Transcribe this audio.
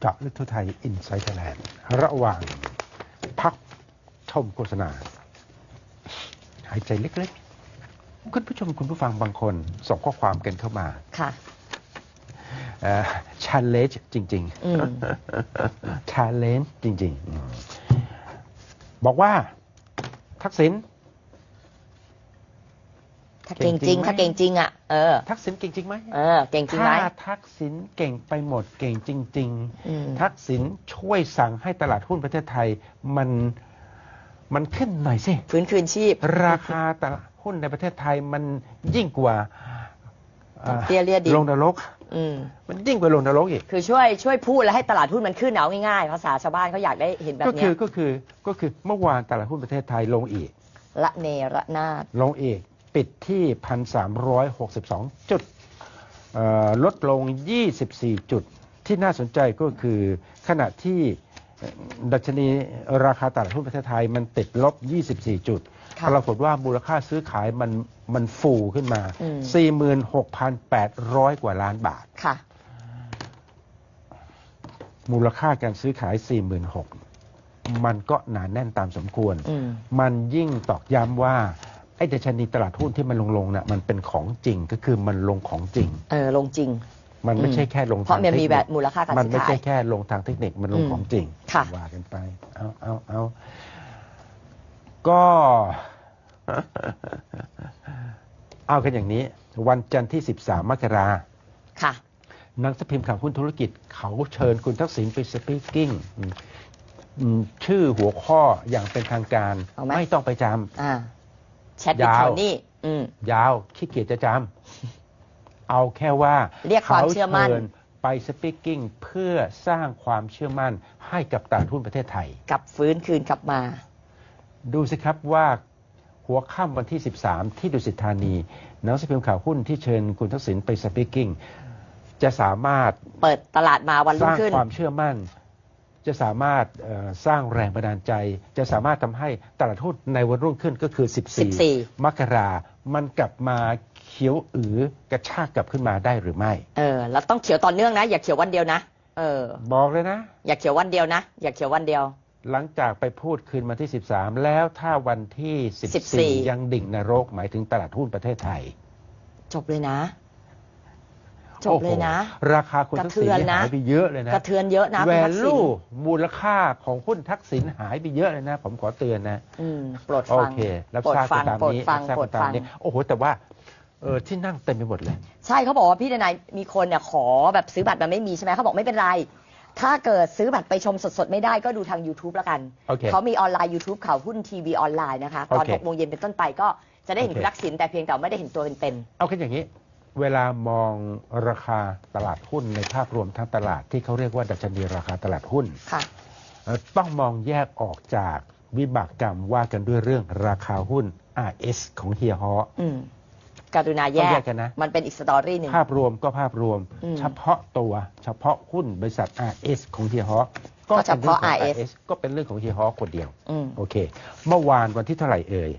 เจาะลึกทั่วไทยอินไซต์ไทยแลนด์ระหว่างพักชมโฆษณา หายใจเล็กๆ คุณผู้ชมคุณผู้ฟังบางคน ส่งข้อความกันเข้ามา ค่ะชันเลจจริงอืมๆชาเลนจ์จริงๆอืมบอกว่าทักษิณ ถ้าเก่งจริงเก่งจริงไหมถ้าเก่งจริงอะเออทักษิณเก่งจริงไหมเออเก่งจริงไหมถ้าทักษิณเก่งไปหมดเก่งจริงอืมๆทักษิณช่วยสั่งให้ตลาดหุ้นประเทศไทยมันมันขึ้นหน่อยสิฟื้นคืนชีพ ราคาตลาดหุ้นในประเทศไทยมันยิ่งกว่าอ่าเตี้ยเลียดินลงนรกอืมมันยิ่งกว่าลงนรกอีกคือช่วยช่วยพูดแล้วให้ตลาดหุ้นมันขึ้นเอาง่ายๆภาษาชาวบ้านเขาอยากได้เห็นแบบก็เนี้คืยอก็คือก็คือเมื่อวานตลาดหุ้นประเทศไทยลงอีกละเนระนาดลงอีก ปิดที่ 1,362 จุดเอ่อลดลง 24 จุด ที่น่าสนใจก็คือขณะที่เอ่อดัชนีราคาตลาดหุ้นประเทศไทยมันติดลบ 24 จุดค่ะปรากฏว่ามูลค่าซื้อขายมันมันฟูขึ้นมาอืม46,800 กว่าล้านบาทค่ะมูลค่าการซื้อขาย 46,000มันก็หนาแน่นตามสมควรอืมมันยิ่งตอกย้ำว่า ไอ้ดัชนีตลาดหุ้นที่มันลงลงๆน่ะมันเป็นของจริงก็คือมันลงของจริง เออลงจริง มันไม่อืมใช่แค่ลงเพราะทางมันมีเทคแบนิบคมูลค่าการมันซื้อไม่ขาใช่ย แค่ลงทางเทคนิคมันลงอืมของจริงค่ะ ว่ากันไป เอาเอาเอาก็ เอากันอย่างนี้ วันจันทร์ที่ 13 มกราค่ะ หนังสือพิมพ์ข่าวหุ้นธุรกิจ เขาเชิญคุณทักษิณไปสปีกกิ้งอืมอืมชื่อหัวข้ออย่างเป็นทางการ เอาไหม ไม่ต้องไปจอ่า แชทวิดยาวโทนี่อืมำยาวขี้เกียจจะจำเอาแค่ว่าเรียกความเชื่อมั่นขาชิญไปสปีกกิ้งเพื่อสร้างความเชื่อมั่นให้กับตลาดหุ้นประเทศไทย กลับฟื้นคืนกลับมา ดูสิครับว่าหัวค่ำวันที่ 13 ที่ดุสิตธานีหนังสือพิมพ์ข่าวหุ้นที่เชิญคุณทักษิณไปสปีกกิ้งจะสามารถเปิดตลาดมาวันสรุ่งร้างขึ้นความเชื่อมั่น จะสามารถเอ่อสร้างแรงบันดาลใจ จะสามารถทำให้ตลาดหุ้นในวันรุ่งขึ้นก็คือ14 14 มกรามันกลับมาเขียวอือกระชากกลับขึ้นมาได้หรือไม่ เออ แล้วต้องเขียวต่อเนื่องนะ อย่าเขียววันเดียวนะ เออ บอกเลยนะ อย่าเขียววันเดียวนะ อย่าเขียววันเดียว หลังจากไปพูดคืนวันที่ 13 แล้วถ้าวันที่14 14 ยังดิ่งนรกหมายถึงตลาดหุ้นประเทศไทย จบเลยนะ จบเลยนะโอ้โหราคาคุณทักษิณกระเทือนเนี่ยนะหายไปเยอะเลยนะกระเทือนเยอะนะแวคุณทักษิณลูมูลค่าของหุ้นทักษิณหายไปเยอะเลยนะ ผมขอเตือนนะอืมโปรดโอฟังเครับทราบโปรกัดนตามโปรดนี้ฟังรับทราบโปรกัดนตาฟัมงนี้โอ้โห แต่ว่าเออที่นั่งเต็มไปหมดเลย ใช่เขาบอกว่าพี่ดนายมีคนเนี่ยขอแบบซื้อบัตรมันไม่มีใช่ไหมเขาบอกไม่เป็นไร ถ้าเกิดซื้อบัตรไปชมสดๆ ไม่ได้ก็ดูทาง YouTube แล้วกันโอเคเขามีออนไลน์ YouTube ข่าวหุ้นทีวีออนไลน์นะคะ ตอนโอเคหกโมงเย็นเป็นต้นไปก็จะได้เห็นโอเคคุณทักษิณแต่เพียงแต่ไม่ได้เห็นตัวเป็นเอาแค่อย่างนี้ เวลามองราคาตลาดหุ้นในภาพรวมทั้งตลาดที่เขาเรียกว่าดัชนีราคาตลาดหุ้นๆค่ะเอ่อต้องมองแยกออกจากวิบากกรรมว่ากันด้วยเรื่องราคาหุ้น RS ของเฮียฮออืมการุณาแยต้องแยกกกันนะ มันเป็นอีกสตอรี่หนึ่งภาพรวมก็ภาพรวมอืมเฉพาะตัวเฉพาะหุ้นบริษัท RS ของเฮียฮอก็เฉพาะป็นรื่องของ RS ก็เป็นเรื่องของเฮียฮอคนเดียวอืมโอเค เมื่อวานวันที่เท่าไหร่เอ่ย